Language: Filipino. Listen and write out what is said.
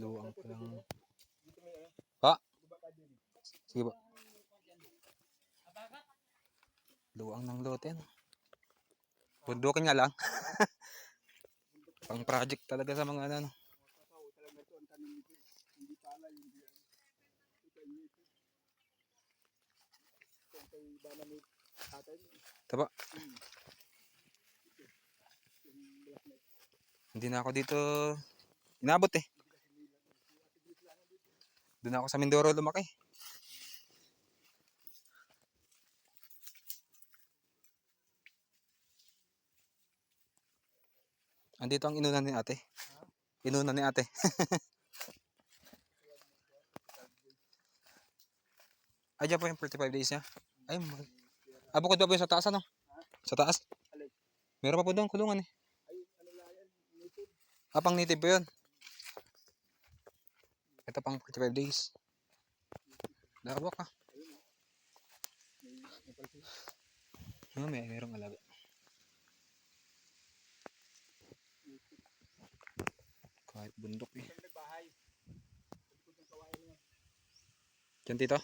Luwang pa lang. Pa? Sige ba? Luwang ng lote. Ano? Bundukin nga lang. Pang project talaga sa mga ano. Taba. Hindi na ako dito inabot eh. Doon ako sa Mindoro lumaki. Andito ang inunan ni ate. Inunan ni ate. Dyan po yung 45 days niya. Ay. Ah, bukod pa po yung sa taas, ano? Sa taas? Meron pa po doon kulungan eh. Ah, pang native po yun. Ito pang 45 days. Lawak ah. Ah, may merong alaga. Kahit bundok eh. Diyan tito?